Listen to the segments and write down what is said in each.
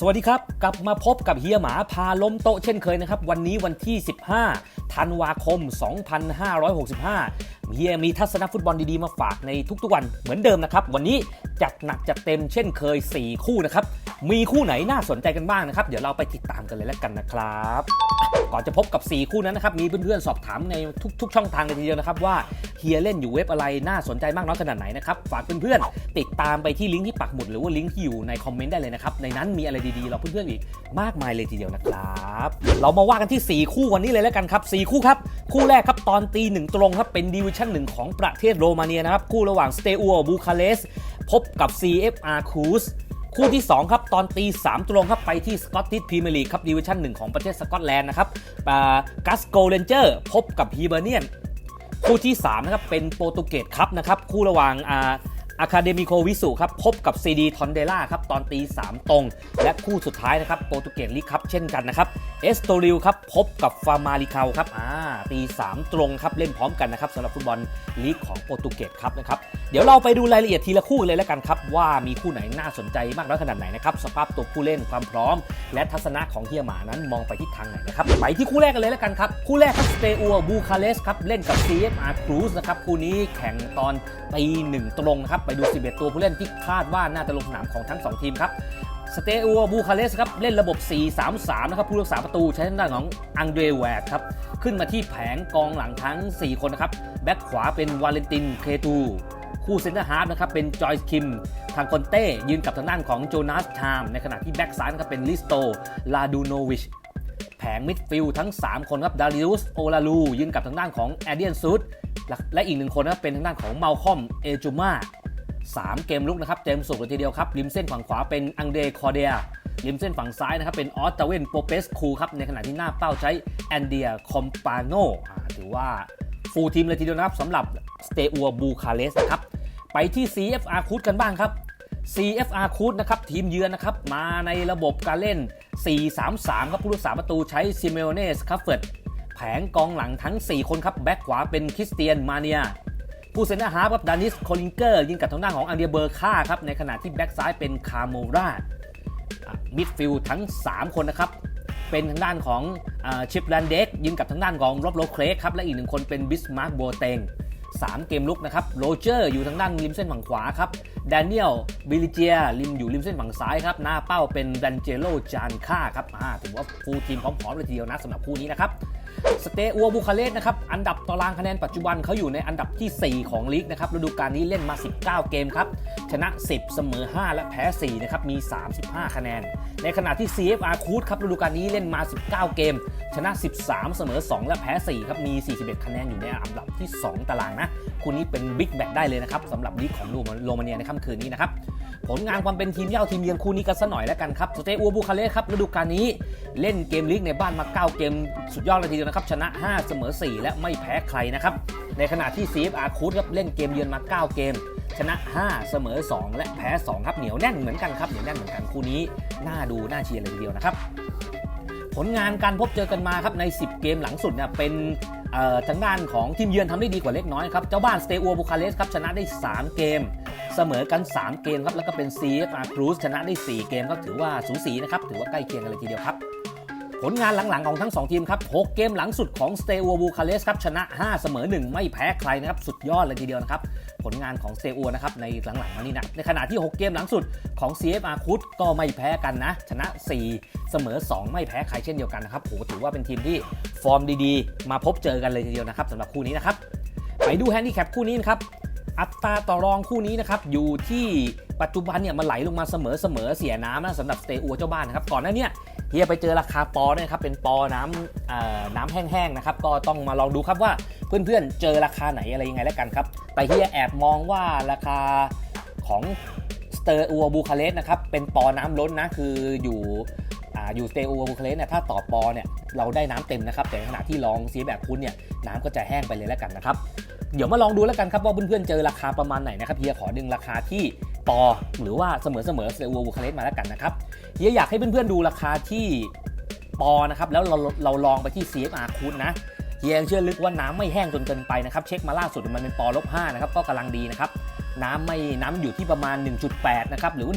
สวัสดีครับ กลับมาพบกับเฮียหมาพาล้มโต๊ะเช่นเคยนะครับ วันนี้วันที่ 15 ธันวาคม 2565 เฮียมีทัศนฟุตบอลดีๆ มาฝากในทุกๆวันเหมือนเดิมนะครับ วันนี้จัดหนักจัดเต็มเช่นเคย 4 คู่นะครับ มีคู่ไหนน่าสนใจกันบ้างนะครับ เดี๋ยวเราไปติดตามกันเลยแล้วกันนะครับ ก่อนจะพบกับ 4 คู่นั้นนะครับ มีเพื่อนๆ สอบถามในทุก ๆ ช่องทางเลยทีเดียวนะครับว่าเฮียเล่นอยู่เว็บอะไรน่าสนใจมากน้อยขนาดไหนนะครับ ฝากเพื่อนๆ ติดตามไปที่ลิงก์ที่ปักหมุดหรือว่าลิงก์ที่อยู่ในคอมเมนต์ได้เลยนะครับ ในนั้นมีอะไรดีๆ เราเพื่อนๆ อีกมากมายเลยทีเดียวนะครับ เรามาว่ากันที่ 4 คู่วันนี้เลยแล้วกันครับ 4 คู่ครับ คู่แรกครับตอนตีหนึ่งตรงครับเป็นดิวิชั่นหนึ่งของประเทศโรมาเนียนะครับ คู่ระหว่างสเตอัวบูคาเรสพบกับ CFR c u s คู่ที่ 2 ครับ ตอนตี3ตรงครับ ไปที่สกอตติชพรีเมียร์ลีกครับดิวิชั่นหนึ่งของประเทศสกอตแลนด์นะครับกัสโกเรนเจอร์พบกับฮีเบอร์เนียน คู่ที่ 3 นะครับ เป็นโปรตุเกสครับนะครับ คู่ระหว่าง อาอะคาเดมิโควิสุครับพบกับซีดีทอนเดล่าครับตอนตี3ตรง และคู่สุดท้ายนะครับโปรตุเกสลีกครับเช่นกันนะครับเอสโตริลครับพบกับฟามาริคาครับอ่าตี3ตรงครับเล่นพร้อมกันนะครับสำหรับฟุตบอลลีกของโปรตุเกสครับนะครับเดี๋ยวเราไปดูรายละเอียดทีละคู่เลยแล้วกันครับว่ามีคู่ไหนน่าสนใจมากน้อยขนาดไหนนะครับสภาพตัวผู้เล่นความพร้อม และทัศนะของเฮียหมานั้นมองไปทิศทางไหนนะครับไปที่คู่แรกกันเลยแล้วกันครับคู่แรกครับสเตอัวบูคาเรสครับเล่นกับ CFR Cruz นะครับคู่นี้แข่งตอนตีหนึ่งตรงครับไปดู 11 ตัวผู้เล่นที่คาดว่าน่าจะลงสนามของทั้ง 2 ทีมครับสเตอัวบูคาเรสครับเล่นระบบ 4-3-3 นะครับผู้รักษาประตูใช้ทางด้านของอังเดรแวกครับขึ้นมาที่แผงกองหลังทั้ง 4 คนนะครับแบ็คขวาเป็นวาเลนตินเคตู คู่เซนเตอร์ฮาร์ฟนะครับเป็นจอยส์คิม ทางคอนเต้ยืนกับทางด้านของโจนาสชาม ในขณะที่แบ็กซ้ายนะครับเป็นลิสโต ลาดูโนวิช แผงมิดฟิลด์ทั้ง 3 คนครับดาริอุสโอลาลูยืนกับทางด้านของแอเดียนซูดและอีกหนึ่งคนนะครับเป็นทางด้านของเมาคอมเอจูมา 3 เกมลุกนะครับ เต็มสุกเลยทีเดียวครับ ริมเส้นฝั่งขวาเป็นอังเดคอเดียริมเส้นฝั่งซ้ายนะครับ เป็นออสตาเวนโปเปสคูครับ ในขณะที่หน้าเป้าใช้แอนเดียคอมปาโนถือว่าฟูลทีมเลยทีเดียวนะครับสำหรับสเตอัวบูคาเรสนะครับ ไปที่ CFR คูดกันบ้างครับ CFR คูดนะครับทีมเยือนนะครับ มาในระบบการเล่น 4-3-3 ครับผู้รักษาประตูใช้ซิเมโอเนสคัฟเฟิร์ดแผงกองหลังทั้ง 4 คนครับ แบ็กขวาเป็นคริสเตียนมาเนีย ผู้เซนเตอร์ฮาร์ฟครับดานิสโคลิงเกอร์ยิงกับทางด้านของอังเดียเบอร์ค่าครับในขณะที่แบ็กซ้ายเป็นคาโมรามิดฟิลด์ทั้ง 3 คนนะครับ เป็นทางด้านของชิปแลนเด็กยิงกับทางด้านของโร็อบโลเครกครับและอีกหนึ่งคนเป็นบิสมาร์กโบเตง3 เกมลุกนะครับโรเจอร์อยู่ทางด้านริมเส้นฝั่งขวาครับแดเนียลบิลิเจียริมอยู่ริมเส้นฝั่งซ้ายครับหน้าเป้าเป็นดันเจโลจานค่าครับถือว่าฟูลทีมพร้อมๆเลยทีเดียวนะสำหรับคู่นี้นะครับ สเตอัวบูคาเรสนะครับอันดับตารางคะแนนปัจจุบันเขาอยู่ในอันดับที่ 4 ของลีกนะครับฤดูกาลนี้เล่นมา 19 เกมครับชนะ 10 เสมอ 5 และแพ้ 4 นะครับมี 35 คะแนนในขณะที่ CFR คูดครับฤดูกาลนี้เล่นมา 19 เกม ชนะ 13 เสมอ 2 และแพ้ 4 ครับ มี 41 คะแนนอยู่ในอันดับที่ 2 ตารางนะ คู่นี้เป็นบิ๊กแบทได้เลยนะครับสำหรับลีกของโรมาเนียในค่ำคืนนี้นะครับ ผลงานความเป็นทีมเย่าทีมเยือนคู่นี้กันสัหน่อยแล้วกันครับสเตอัวบูคาเรสครับฤดูกาลนี้เล่นเกมลีกในบ้านมา 9 เกมสุดยอดเลยทีเดียวนะครับ ชนะ 5 เสมอ 4 และไม่แพ้ใครนะครับ ในขณะที่ CFR คูดครับเล่นเกมเยือนมา 9 เกมชนะ 5 เสมอ 2 และแพ้ 2 ครับเหนียวแน่นเหมือนกันครับ แน่นเหมือนกันคู่นี้น่าดูน่าเชียร์เลยทีเดียวนะครับ ผลงานการพบเจอกันมาครับใน 10 เกมหลังสุดเนี่ยเป็นทางด้านของทีมเยือนทำได้ดีกว่าเล็กน้อยครับเจ้าบ้านสเตอัวบูคาเรสครับชนะได้ 3 เกม เสมอกัน 3 เกมครับแล้วก็เป็น CFR Cruz ชนะได้ 4 เกมก็ถือว่าสูสีนะครับถือว่าใกล้เคียงกันเลยทีเดียวครับ ผลงานหลังๆของทั้ง 2 ทีมครับ 6 เกมหลังสุดของ s t e a u b u c a r e s t ครับชนะ 5 เสมอ 1 ไม่แพ้ใครนะครับ สุดยอดเลยทีเดียวนะครับ ผลงานของ s t e a u นะครับในหลังๆมานี้นะ ในขณะที่ 6 เกมหลังสุดของ CFR คุดก็ไม่แพ้กันนะ ชนะ 4 เสมอ 2 ไม่แพ้ใครเช่นเดียวกันนะครับโหถือว่าเป็นทีมที่ฟอร์มดีๆ มาพบเจอกันเลยทีเดียวนะครับสำหรับคู่นี้นะครับไปดูแฮนดี้แคปคู่นี้นะครับอัตราต่อรองคู่นี้นะครับอยู่ที่ปัจจุบันเนี่ยมันไหลลงมาเสมอเสมอเสียน้ำนะสำหรับสเตอัวเจ้าบ้านนะครับก่อนหน้านี้ เฮียไปเจอราคาปอนะครับเป็นปอน้ำน้ำแห้งๆนะครับก็ต้องมาลองดูครับว่าเพื่อนๆเจอราคาไหนอะไรยังไงแล้วกันครับ แต่เฮียแอบมองว่าราคาของสเตอร์อัวบูคาเรสนะครับเป็นปอน้ำล้นนะคืออยู่อยู่สเตอัวบูคาเรสเนี่ยถ้าต่อปอเนี่ยเราได้น้ำเต็มนะครับ แต่ขณะที่ลองซีแบบคุณเนี่ยน้ำก็จะแห้งไปเลยแล้วกันนะครับเดี๋ยวมาลองดูแล้วกันครับว่าเพื่อนๆเจอราคาประมาณไหนนะครับเฮียขอดึงราคาที่ ปอ หรือว่าเสมอเสมอเซอูบูคาเรสมาแล้วกันนะครับเฮียอยากให้เพื่อนๆดูราคาที่ปอนะครับแล้วเราเราลองไปที่ CFR คูดนะเฮียเชื่อลึกว่าน้ำไม่แห้งจนเกินไปนะครับเช็คมาล่าสุดมันเป็นปอลบ5นะครับก็กำลังดีนะครับน้ำไม่น้ำอยู่ที่ประมาณ 1.8 นะครับ หรือว่า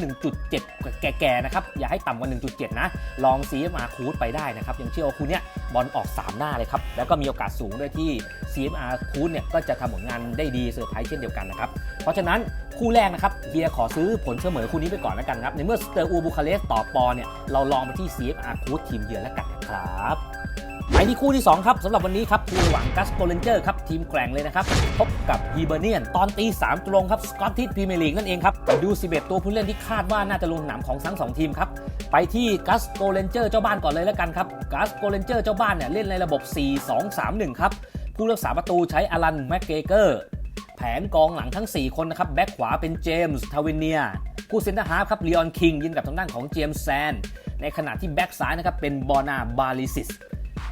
1.7 แก่ๆ นะครับ อย่าให้ต่ำกว่า 1.7 นะ ลอง CMR คูดไปได้นะครับ ยังเชื่อว่าคูดเนี่ยบอลออก 3 หน้าเลยครับ แล้วก็มีโอกาสสูงด้วยที่ CMR คูดเนี่ยก็จะทำผลงานได้ดีเซอร์ไพรส์เช่นเดียวกันนะครับ เพราะฉะนั้นคู่แรกนะครับเฮียขอซื้อผลเสมอคู่นี้ไปก่อนแล้วกันครับ ในเมื่อสเตอร์อูบูคาเรสต่อปอเนี่ยเราลองไปที่ CFR คูดทีมเยือนแล้วกันครับไปที่คู่ที่ 2 ครับสำหรับวันนี้ครับคู่หว่างกัสโกเลนเจอร์ครับ ทีมแกร่งเลยนะครับ พบกับฮีเบเนียน ตอนตี3ตรงครับ สกอตทิสพรีเมียร์ลีกนั่นเองครับ ดู 11 ตัวผู้เล่นที่คาดว่าน่าจะลงสนามของทั้ง 2 ทีมครับ ไปที่กัสโกเลนเจอร์เจ้าบ้านก่อนเลยแล้วกันครับกัสโกเลนเจอร์เจ้าบ้านเนี่ยเล่นในระบบ 4-2-3-1 ครับ ผู้รักษาประตูใช้อลันแม็กเกเกอร์ แผนกองหลังทั้ง 4 คนนะครับ แบ็คขวาเป็นเจมส์ทาวิเนียผู้เซนเตอร์ฮาร์ฟครับลีออนคิงยืนกับทางด้านของเจมส์แซน ในขณะที่แบ็คซ้ายนะครับเป็นบอนาบาลิซิส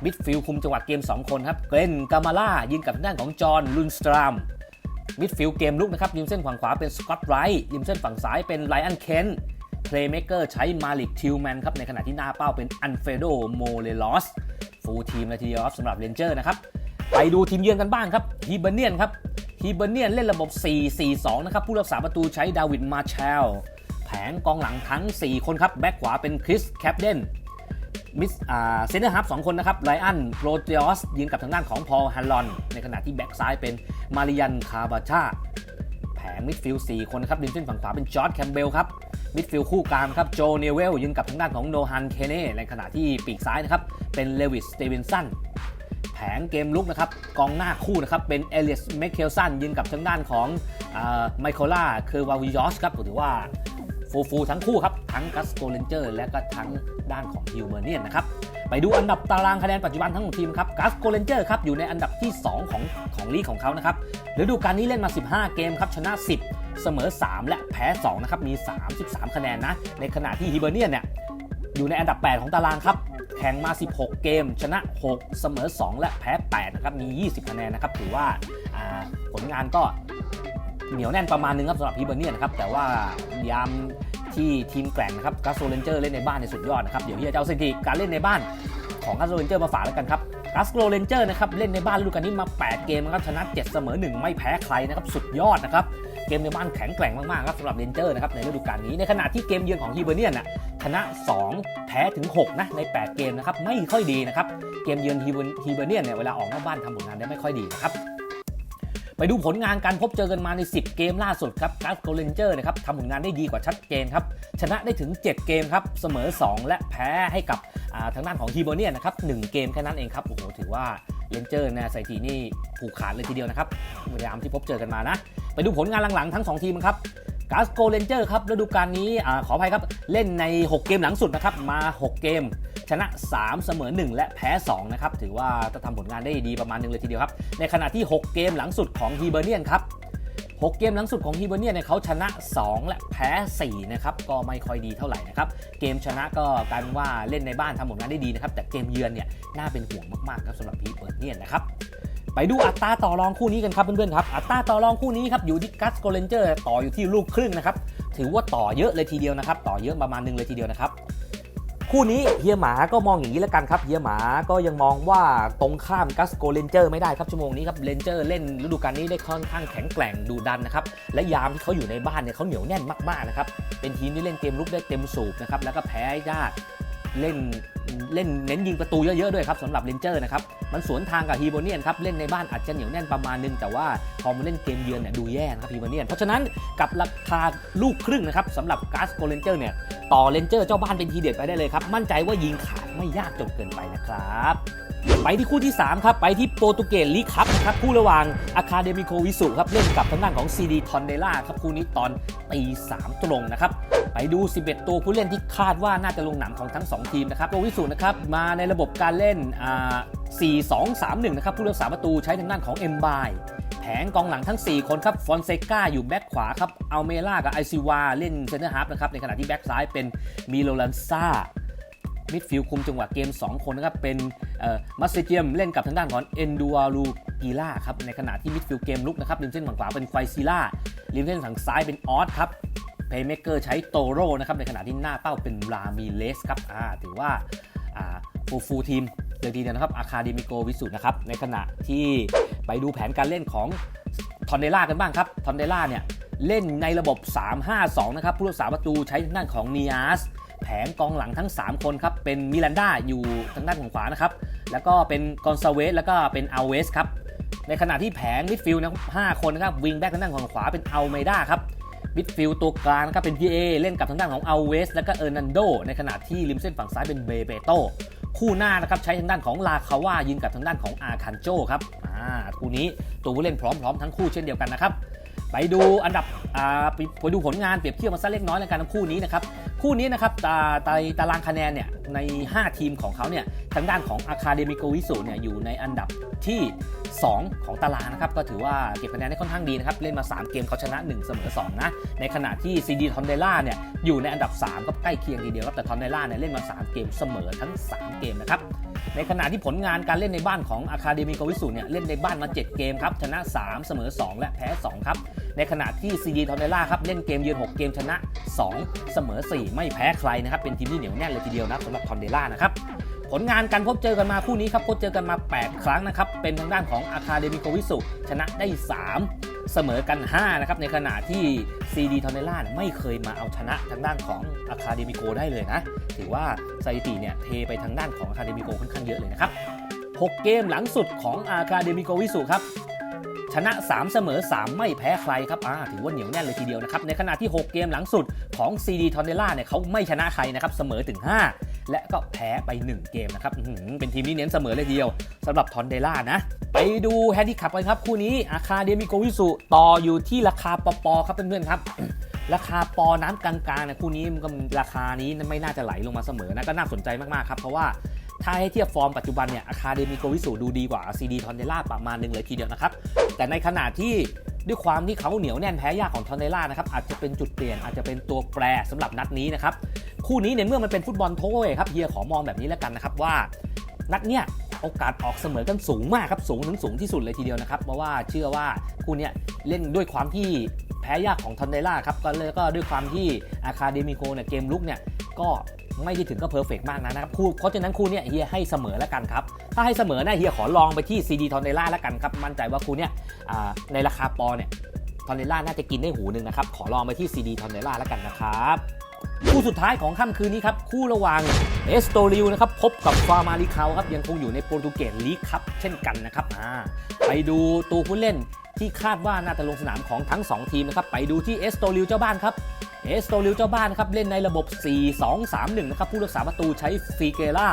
มิดฟิลด์คุมจังหวะเกม 2 คนครับเกรนกามาล่ายืนกับทางด้านของจอห์นลุนสตรามมิดฟิลด์เกมลุกนะครับริมเส้นฝั่งขวาเป็นสกอตไรท์ริมเส้นฝั่งซ้ายเป็นไลอันเคนเพลย์เมเกอร์ใช้มาลิกทิลแมนครับในขณะที่หน้าเป้าเป็นอันเฟโดโมเลลอสฟูลทีมเลยทีเดียวครับสำหรับเรนเจอร์นะครับไปดูทีมเยือนกันบ้างครับฮีเบเนียนครับ ฮีเบเนียนเล่นระบบ 4-4-2 นะครับ ผู้รักษาประตูใช้ดาวิดมาเชล แผงกองหลังทั้ง 4 คนครับ แบ็คขวาเป็นคริสแคปเดนมิสเซนเตอร์ฮับสองคนนะครับไลอันโรเจอสยืนกับทางด้านของพอลฮันลอน ในขณะที่แบ็กซ้ายเป็นมาริยันคาบาชาแผงมิดฟิลด์4คนนะครับริมเส้นฝั่งขวาเป็นจอร์ดแคมเบลครับมิดฟิลด์คู่กลางครับโจเนเวลยืนกับทางด้านของโนฮันเคเน่ในขณะที่ปีกซ้ายนะครับเป็นเลวิสสเตเวนสัน ผงเกมลุกนะครับกองหน้าคู่นะครับเป็นเอเลียสเมคเคลสันยืนกับทางด้านของไมโคล่าเคอร์วาวิยอสครับถือว่าฟูฟูทั้งคู่ครับ ทั้งกัสโกเลนเจอร์และก็ทั้งด้านของฮิวเมอร์เนียนนะครับ ไปดูอันดับตารางคะแนนปัจจุบันทั้งของทีมครับกัสโกเลนเจอร์ครับอยู่ในอันดับที่ 2 ของของลีกของเขานะครับฤดูกาลนี้เล่นมา 15 เกมครับชนะ 10 เสมอ 3 และแพ้ 2 นะครับ มี 33 คะแนนนะ ในขณะที่ฮิวเบอร์เนียนเนี่ย อยู่ในอันดับ 8 ของตารางครับ แข่งมา 16 เกม ชนะ 6 เสมอ 2 และแพ้ 8 นะครับ มี 20 คะแนนนะครับ ถือว่าผลงานก็เหนียวแน่นประมาณนึงครับสำหรับฮิเบอร์เนียนะครับ แต่ว่ายามที่ทีมแกร่งนะครับกัสโซเลนเจอร์เล่นในบ้านในสุดยอดนะครับ เดี๋ยวเฮียจะเอาสถิติการเล่นในบ้านของกัสโซเลนเจอร์มาฝากแล้วกันครับกัสโซเลนเจอร์นะครับเล่นในบ้านฤดูกาลนี้มา 8 เกมนะครับชนะ 7 เสมอ 1 ไม่แพ้ใครนะครับสุดยอดนะครับ เกมในบ้านแข็งแกร่งมากๆครับสำหรับเรนเจอร์นะครับในฤดูกาลนี้ในขณะที่เกมเยือนของฮีเบอร์เนียนน่ะชนะ 2 แพ้ถึง 6 นะ ใน 8 เกมนะครับไม่ค่อยดีนะครับ เกมเยือนฮีเบอร์เนียนเนี่ยเวลาออกนอกบ้านทำผลงานได้ไม่ค่อยดีนะครับไปดูผลงานการพบเจอกันมาใน 10 เกมล่าสุดครับกัสโกเลนเจอร์นะครับทำผลงานได้ดีกว่าชัดเจนครับ ชนะได้ถึง 7 เกมครับ เสมอ 2 และแพ้ให้กับทางด้านของฮีเบอร์เนียนนะครับ 1 เกมแค่นั้นเองครับ โอ้โห ถือว่า เลนเจอร์นี่ใส่ทีนี่ผูกขาดเลยทีเดียวนะครับพยายามที่พบเจอกันมานะ ไปดูผลงานหลังๆ ทั้ง 2 ทีมครับกาสโกเลนเจอร์ครับฤดูกาลนี้อขออภัยครับ เล่นใน 6 เกมหลังสุดนะครับ มา 6 เกม ชนะ 3 เสมอ 1 และแพ้ 2 นะครับ ถือว่าจะทำผลงานได้ดีประมาณหนึงเลยทีเดียวครับ ในขณะที่ 6 เกมหลังสุดของฮีเบอร์เนียนครับ 6 เกมหลังสุดของฮีเบอร์เนียเนี่ยเขาชนะ 2 และแพ้ 4 นะครับ ก็ไม่ค่อยดีเท่าไหร่นะครับ เกมชนะก็กายเป็นว่าเล่นในบ้านทำผลงานได้ดีนะครับ แต่เกมเยือนเนี่ยน่าเป็นห่วงมากๆครับสำหรับฮีเบอร์เนียนะครับไปดูอัตราต่อรองคู่นี้กันครับเพื่อนๆครับอัตราต่อรองคู่นี้ครับอยู่ที่กัสโกเลนเจอร์ต่ออยู่ที่ลูกครึ่งนะครับถือว่าต่อเยอะเลยทีเดียวนะครับ ต่อเยอะประมาณหนึงเลยทีเดียวนะครับ คู่นี้เฮียหมาก็มองอย่างนี้แล้วกันครับเฮียหมาก็ยังมองว่าตรงข้ามกัสโกเลนเจอร์ไม่ได้ครับชั่วโมงนี้ครับเลนเจอร์เล่นฤดูกาลนี้ได้ค่อนข้างแข็งแกร่งดูดันนะครับและยามที่เขาอยู่ในบ้านเนี่ยเขาเหนียวแน่นมากๆนะครับเป็นทีมที่เล่นเกมลุกได้เต็มสูบนะครับแล้วก็แพ้ยาก เล่นเล่นเน้นยิงประตูเยอะๆด้วยครับสำหรับเลนเจอร์นะครับมันสวนทางกับฮีโบเนียนครับเล่นในบ้านอาจจะเหนียวแน่นประมาณนึง แต่ว่าพอมาเล่นเกมเยือนเนี่ยดูแย่นะครับฮีโบเนียนเพราะฉะนั้นกับราคาลูกครึ่งนะครับสำหรับกัสโกเลนเจอร์เนี่ยต่อเลนเจอร์เจ้าบ้านเป็นทีเด็ดไปได้เลยครับมั่นใจว่ายิงขาดไม่ยากจนเกินไปนะครับ ไปที่คู่ที่ 3 ครับ ไปที่โปรตุเกสลีกคัพนะครับคู่ระหว่างอาคาเดมิโกวิสุครับ เล่นกับทางด้านของซีดีทอนเดล่าครับ คู่นี้ตอนตี3ตรงนะครับ ไปดู 11 ตัวผู้เล่นที่คาดว่าน่าจะลงหนามของทั้ง 2 ทีมนะครับโกวิสุนะครับ มาในระบบการเล่น 4-2-3-1 นะครับผู้รักษาประตูใช้ทางด้านของเอ็มบายแผงกองหลังทั้ง 4 คนครับ ฟอนเซกาอยู่แบ็คขวาครับอัลเมล่ากับไอซิวาเล่นเซนเตอร์ฮาร์ฟนะครับ ในขณะที่แบ็คซ้ายเป็นมิโลลันซามิดฟิลด์คุมจังหวะเกม 2 คนนะครับ เป็น มัสเซเจียมเล่นกับทางด้านของเอนดูอารูกีล่าครับในขณะที่มิดฟิลด์เกมลุกนะครับริมเส้นฝั่งขวาเป็นไฟซิล่าริมเส้นฝั่งซ้ายเป็นออสครับเพย์เมเกอร์ใช้โตโร่นะครับในขณะที่หน้าเป้าเป็นรามีเลสครับอ่าถือว่าอ่าฟูฟูทีมเลยทีเดียวนะครับอาคาเดมิโกวิสุนะครับในขณะที่ไปดูแผนการเล่นของทอนเดล่ากันบ้างครับทอนเดล่าเนี่ยเล่นในระบบ 3-5-2 นะครับผู้รักษาประตูใช้ทางด้านของเนีอาสแผงกองหลังทั้ง 3 คนครับเป็นมิลันดาอยู่ทางด้านของขวานะครับ แล้วก็เป็นกอนซาเวสแล้วก็เป็นอัลเวสครับ ในขณะที่แผงมิดฟิลด์นะครับ5คนนะครับวิงแบ็กทางด้านของขวาเป็นอัลเมดาครับมิดฟิลด์ตัวกลางนะครับเป็นพีเอเล่นกับทางด้านของอัลเวสแล้วก็เออร์นันโด ในขณะที่ริมเส้นฝั่งซ้ายเป็นเบเบโตคู่หน้านะครับใช้ทางด้านของลาคาว่ายิงกับทางด้านของอาคันโจครับอ่าคู่นี้ตัวผู้เล่นพร้อมๆ ทั้งคู่เช่นเดียวกันนะครับ ไปดูอันดับอ่าไปดูผลงานเปรียบเทียบมาสักเล็กน้อยในการทั้งคู่นี้นะครับคู่นี้นะครับตาตาตารางคะแนนเนี่ยใน 5 ทีมของเขาเนี่ยทางด้านของอาคาเดมิโกวิสุเนี่ยอยู่ในอันดับที่ 2 ของตารางนะครับก็ถือว่าเก็บคะแนนได้ค่อนข้างดีนะครับเล่นมา 3 เกมเขาชนะ 1 เสมอ2นะในขณะที่ซีดีทอนเดล่าเนี่ยอยู่ในอันดับ 3 ก็ใกล้เคียงทีเดียวครับแต่ทอนเดล่าเนี่ยเล่นมา 3 เกมเสมอทั้ง 3 เกมนะครับ ในขณะที่ผลงานการเล่นในบ้านของอาคาเดมิโกวิสุเนี่ยเล่นในบ้านมา 7 เกมครับชนะ 3 เสมอ 2 และแพ้ 2 ครับ ในขณะที่ซีดีทอนเดล่าครับเล่นเกมเยือน 6 เกมชนะ 2 เสมอ 4 ไม่แพ้ใครนะครับเป็นทีมที่เหนียวแน่นเลยทีเดียวนะสำหรับทอนเดล่านะครับ ผลงานการพบเจอกันมาคู่นี้ครับพบเจอกันมา 8 ครั้งนะครับ เป็นทางด้านของอาคาเดมิโกวิสุชนะได้ 3 เสมอกัน 5 นะครับ ในขณะที่ซีดีทอนเนล่าไม่เคยมาเอาชนะทางด้านของอาคาเดมิโกได้เลยนะ ถือว่าสถิติเนี่ยเทไปทางด้านของอาคาเดมิโกค่อนข้างเยอะเลยนะครับ 6 เกมหลังสุดของอาคาเดมิโกวิสุครับ ชนะ 3 เสมอ 3 ไม่แพ้ใครครับอ่าถือว่าเหนียวแน่นเลยทีเดียวนะครับ ในขณะที่ 6 เกมหลังสุดของ CD t o n n e l l a เนี่ยเขาไม่ชนะใครนะครับ เสมอถึง 5 และก็แพ้ไป 1 เกมนะครับเป็นทีมที่เน้นเสมอเลยทีเดียวสำหรับทอนเดล่านะไปดูแฮนดิคัพกันครับคู่นี้อาคาเดมิโกวิสุต่ออยู่ที่ราคาปอปอครับเพื่อนๆครับราคาปอน้ำกลางๆนี่ยคู่นี้มันก็ราคานี้ไม่น่าจะไหลลงมาเสมอนะก็น่าสนใจมากๆครับเพราะว่า ถ้าให้เทียบฟอร์มปัจจุบันเนี่ยอาคาเดมิโกวิสุดูดีกว่าซีดีทอนเนล่าประมาณหนึ่งเลยทีเดียวนะครับ แต่ในขณะที่ด้วยความที่เขาเหนียวแน่นแพ้ยากของทอนเนล่านะครับอาจจะเป็นจุดเปลี่ยนอาจจะเป็นตัวแปรสำหรับนัดนี้นะครับคู่นี้เนี่ยเมื่อมันเป็นฟุตบอลโถ้วยครับเฮียขอมองแบบนี้แล้วกันนะครับว่า นัดเนี้ยโอกาสออกเสมอกันสูงมากครับสูงถึงสูงที่สุดเลยทีเดียวนะครับเพราะว่าเชื่อว่าคู่นี้เล่นด้วยความที่แพ้ยากของทอนเนล่าครับก็เลยก็ด้วยความที่อาคาเดมิโกเนี่ยเกมลุกเนี่ยก็ ไม่ได้ถึงก็เพอร์เฟกมากนะนะครับคู่เพราะฉะนั้นคู่เนี้ยเฮียให้เสมอแล้วกันครับ ถ้าให้เสมอเนี่ยเฮียขอลองไปที่ซีดีทอนเนล่าแล้วกันครับ มั่นใจว่าคู่เนี้ยในราคาปอเนี่ยทอนเนล่าน่าจะกินได้หูหนึ่งนะครับ ขอลองไปที่ซีดีทอนเนล่าแล้วกันนะครับคู่สุดท้ายของค่ำคืนนี้ครับ คู่ระหว่างเอสโตริวนะครับพบกับฟาร์มาริคาครับยังคงอยู่ในโปรตุเกสลีกครับเช่นกันนะครับไปดูตัวผู้เล่น ที่คาดว่าน่าจะลงสนามของทั้ง 2 ทีมนะครับไปดูที่เอสโตริวเจ้าบ้านครับเอสโตริวเจ้าบ้านนะครับเล่นในระบบ 4-2-3-1 นะครับผู้รักษาประตูใช้ฟีเกล่า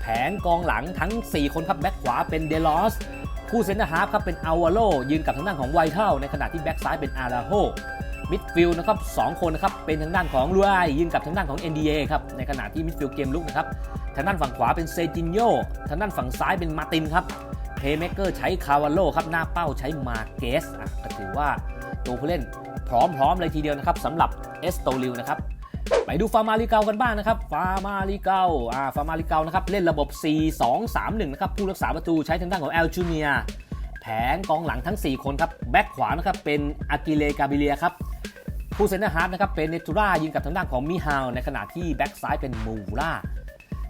แผงกองหลังทั้ง 4 คนครับแบ็คขวาเป็นเดลอสคู่เซนเตอร์ฮาร์ฟครับเป็นอาวาโลยืนกับทางด้านของไวท์เทลในขณะที่แบ็คซ้ายเป็นอาราโฮมิดฟิลด์นะครับสองคนนะครับเป็นทางด้านของลูไอยืนกับทางด้านของ NDA ครับในขณะที่มิดฟิลด์เกมลุกนะครับทางด้านฝั่งขวาเป็นเซจินโยทางด้านฝั่งซ้ายเป็นมาร์ตินครับ เพย์เมเกอร์ใช้คาวาโลครับหน้าเป้าใช้มาเกสอะก็ถือว่าตัวผู้เล่นพร้อมๆเลยทีเดียวนะครับสำหรับเอสโตลิวนะครับไปดูฟาร์มาลิเกากันบ้างนะครับ ฟาร์มาลิเกาอ่าฟาร์มาลิเกานะครับเล่นระบบ 4-2-3-1 นะครับผู้รักษาประตูใช้ทางด้านของแอลจูเนียแผงกองหลังทั้ง 4 คนครับแบ็คขวานะครับเป็นอากิเลกาบิเลียครับผู้เซนเตอร์ฮาร์ฟนะครับเป็นเนตูรายิงกับทางด้านของมิฮาวในขณะที่แบ็คซ้ายเป็นมูรา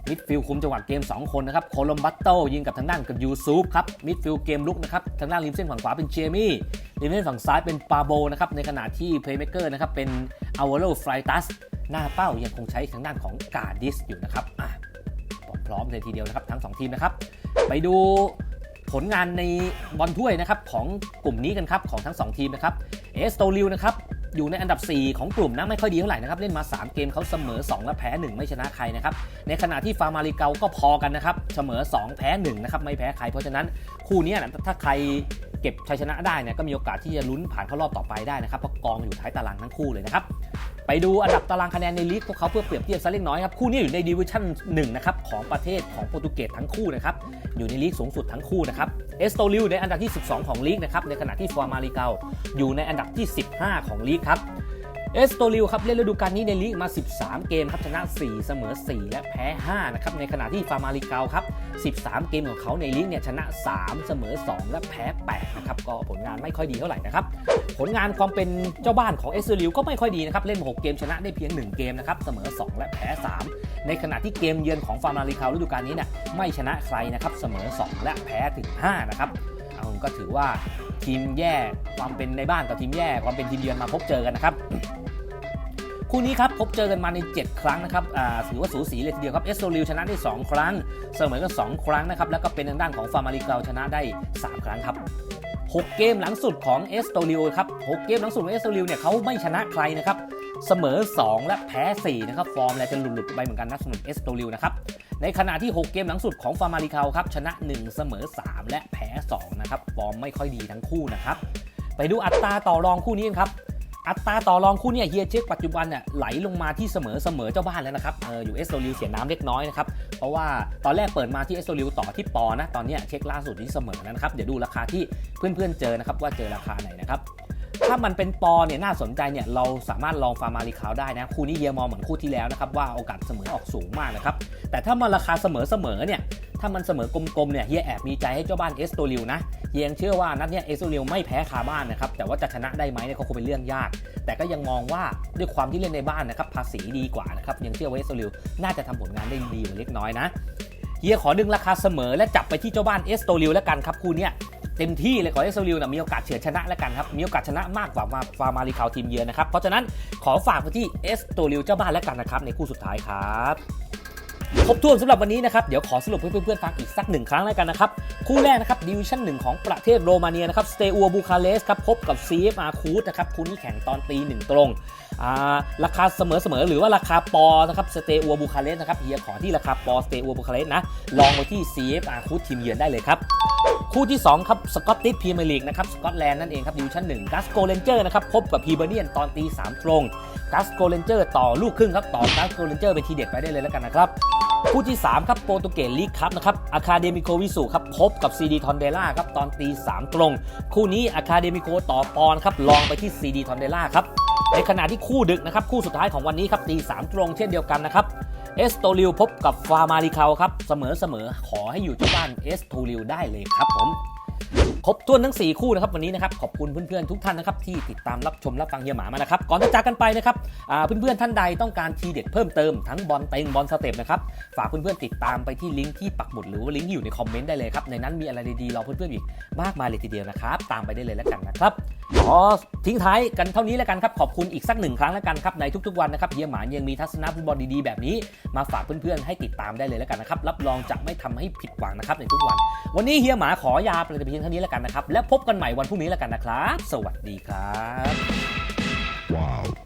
มิดฟิลด์คุมจังหวะเกม 2 คนนะครับโคลัมบัตโตยิงกับทางด้านกับยูซูฟครับมิดฟิลด์เกมลุกนะครับทางด้านริมเส้นฝั่งขวาเป็นเจมี่ริมเส้นฝั่งซ้ายเป็นปาโบนะครับในขณะที่เพลย์เม k เกอร์นะครับเป็นอาวาโลไฟตัสหน้าเป้ายังคงใช้ทางด้านของกาดิสอยู่นะครับอะพร้อมเลยทีเดียวนะครับทั้ง 2 ทีมนะครับไปดูผลงานในบอลถ้วยนะครับของกลุ่มนี้กันครับของทั้ง 2 ทีมนะครับเอสโตลิวนะครับ อยู่ในอันดับ 4 ของกลุ่มนะไม่ค่อยดีเท่าไหร่นะครับเล่นมา 3 เกมเขาเสมอ 2 และแพ้ 1 ไม่ชนะใครนะครับในขณะที่ฟาร์มาริเกาก็พอกันนะครับเสมอ 2 แพ้1นะครับไม่แพ้ใครเพราะฉะนั้นคู่นี้นะถ้าใครเก็บชัยชนะได้เนี่ยก็มีโอกาสที่จะลุ้นผ่านเข้ารอบต่อไปได้นะครับเพราะกองอยู่ท้ายตารางทั้งคู่เลยนะครับ ไปดูอันดับตารางคะแนนในลีกพวกเขาเพื่อเปรียบเทียบซะเล็กน้อยครับ คู่นี้อยู่ในดิวิชั่น1นะครับของประเทศของโปรตุเกสทั้งคู่นะครับอยู่ในลีกสูงสุดทั้งคู่นะครับเอสโตลิวในอันดับที่ 12 ของลีกนะครับในขณะที่ฟอร์มาริเกาอยู่ในอันดับที่ 15 ของลีกครับ เอสโตลิวครับเล่นฤดูกาลนี้ในลีกมา 13 เกมครับชนะ 4 เสมอ 4 และแพ้ 5 นะครับในขณะที่ฟาร์มาริกาครับ 13 เกมของเขาในลีกเนี่ยชนะ 3 เสมอ 2 และแพ้ 8 นะครับก็ผลงานไม่ค่อยดีเท่าไหร่นะครับผลงานความเป็นเจ้าบ้านของเอสโตลิวก็ไม่ค่อยดีนะครับเล่นมา6เกมชนะได้เพียง 1 เกมนะครับเสมอ 2 และแพ้ 3 ในขณะที่เกมเยือนของฟาร์มาริกาฤดูกาลนี้เนี่ยไม่ชนะใครนะครับเสมอ 2 และแพ้ถึง5นะครับ ก็ถือว่าทีมแย่ความเป็นในบ้านกับทีมแย่ความเป็นทีมเยือนมาพบเจอกันนะครับคู่นี้ครับพบเจอกันมาใน 7 ครั้งนะครับอ่าถือว่าสูสีเลยทีเดียวครับเอสโตริลชนะได้ 2 ครั้ง เสมอกัน 2 ครั้งนะครับ แล้วก็เป็นทางด้านของฟาร์มาริเกาชนะได้ 3 ครั้งครับ 6 เกมหลังสุดของเอสโตริลครับ 6 เกมหลังสุดของเอสโตริลเนี่ยเขาไม่ชนะใครนะครับ เสมอ 2 และแพ้ 4 นะครับ ฟอร์มแลจะหลุดๆไปเหมือนกันนะสำหรับเอสโตริลนะครับ ในขณะที่ 6 เกมหลังสุดของฟาร์มาริเกาครับ ชนะ 1 เสมอ 3 และแพ้ 2 นะครับ ฟอร์มไม่ค่อยดีทั้งคู่นะครับ ไปดูอัตราต่อรองคู่นี้กันครับอัตราต่อรองคู่เนี่ยเฮียเช็คปัจจุบันเนี่ยไหลลงมาที่เสมอเสมอเจ้าบ้านแล้วนะครับเอออยู่เอสโซลิวเสียน้ำเล็กน้อยนะครับเพราะว่าตอนแรกเปิดมาที่เอสโซลิวต่อที่ปอนะตอนเนี้ยเช็คล่าสุดที่เสมอนะครับเดี๋ยวดูราคาที่เพื่อนๆเจอนะครับว่าเจอราคาไหนนะครับ ถ้ามันเป็นปอเนี่ยน่าสนใจเนี่ยเราสามารถลองฟาร์มารีคาวได้นะคู่นี้เฮียมองเหมือนคู่ที่แล้วนะครับว่าโอกาสเสมอออกสูงมากนะครับแต่ถ้ามันราคาเสมอเสมอๆเนี่ยถ้ามันเสมอกลมๆเนี่ยเฮียแอบมีใจให้เจ้าบ้านเอสโตริวนะเฮียยังเชื่อว่านัดเนี่ยเอสโตริวไม่แพ้คาบ้านนะครับแต่ว่าจะชนะได้ไหมเนี่ยก็คงเป็นเรื่องยาก แต่ก็ยังมองว่าด้วยความที่เล่นในบ้านนะครับภาษีดีกว่านะครับยังเชื่อว่าเอสโตริวน่าจะทำผลงานได้ดีกว่าเล็กน้อยนะเฮียขอดึงราคาเสมอและจับไปที่เจ้าบ้านเอสโตริวแล้วกันครับคู่เนี้ย เต็มที่เลยขอให้เซริวนะมีโอกาสเฉือนชนะแล้วกันครับ มีโอกาสชนะมากกว่ามาฟาร์มาริคาวทีมเยือนนะครับ เพราะฉะนั้นขอฝากไปที่เอสโตริวเจ้าบ้านแล้วกันนะครับในคู่สุดท้ายครับ ครบถ้วนสำหรับวันนี้นะครับ เดี๋ยวขอสรุปให้เพื่อนๆฟังอีกสักหนึ่งครั้งแล้วกันนะครับ คู่แรกนะครับดิวิชั่นหนึ่งของประเทศโรมาเนียนะครับสเตอัวบูคาเรสครับพบกับ CFR คูดนะครับคู่นี้แข่งตอนตีหนึ่งตรงราคาเสมอๆหรือว่าราคาปอนะครับสเตอัวบูคาเรสนะครับเฮียขอที่ราคาปอสเตอัวบูคาเรสนะลองไปที่ CFR คูดทีมเยือนได้เลยครับคู่ที่ 2 ครับสกอตติชพรีเมียร์ลีกนะครับสกอตแลนด์นั่นเองครับดิวิชั่นหนึ่งกัสโกเลนเจอร์นะครับพบกับพีเบเนียนตอนตีสามตรงกัสโกเลนเจอร์ต่อลูกครึ่งครับต่อกัสโกเลนเจอร์ไปทีเด็ดไปได้เลยแล้วกันนะครับ คู่ที่ 3 ครับโปรตุเกสลีกครับนะครับอาคาเดมิโกวิสุครับพบกับซีดีทอนเดล่าครับตอนตีสามตรง คู่นี้อาคาเดมิโกต่อปอนครับลองไปที่ซีดีทอนเดล่าครับในขณะที่คู่ดึกนะครับคู่สุดท้ายของวันนี้ครับตีสามตรงเช่นเดียวกันนะครับเอสโตริวพบกับฟาร์มาริคาวครับเสมอเสมอขอให้อยู่เจ้าบ้านเอสโตริวได้เลยครับผม ครบถ้วนทั้ง 4 คู่นะครับวันนี้นะครับขอบคุณเพื่อนๆทุกท่านนะครับที่ติดตามรับชมรับฟังเฮียหมามานะครับก่อนจะจากกันไปนะครับอ่าเพื่อนๆท่านใดต้องการทีเด็ดเพิ่มเติมทั้งบอลเต็งบอลสเต็ปนะครับฝากเพื่อนๆติดตามไปที่ลิงก์ที่ปักหมุดหรือว่าลิงก์อยู่ในคอมเมนต์ได้เลยครับในนั้นมีอะไรดีๆรอเพื่อนๆอีกมากมายเลยทีเดียวนะครับตามไปได้เลยแล้วกันนะครับขอทิ้งท้ายกันเท่านี้แล้วกันครับขอบคุณอีกสักหนึ่งครั้งแล้วกันครับในทุกๆวันนะครับเฮียหมายังมีทัศนฟุตบอลดีๆแบบนี้ มาฝากเพื่อนๆให้ติดตามได้เลยแล้วกันนะครับรับรองจะไม่ทำให้ผิดหวังนะครับในทุกวัน วันนี้เฮียหมาขอยาไปแต่เพียงเท่านี้แล้วกันนะครับ และพบกันใหม่วันพรุ่งนี้แล้วกันนะครับ สวัสดีครับ Wow.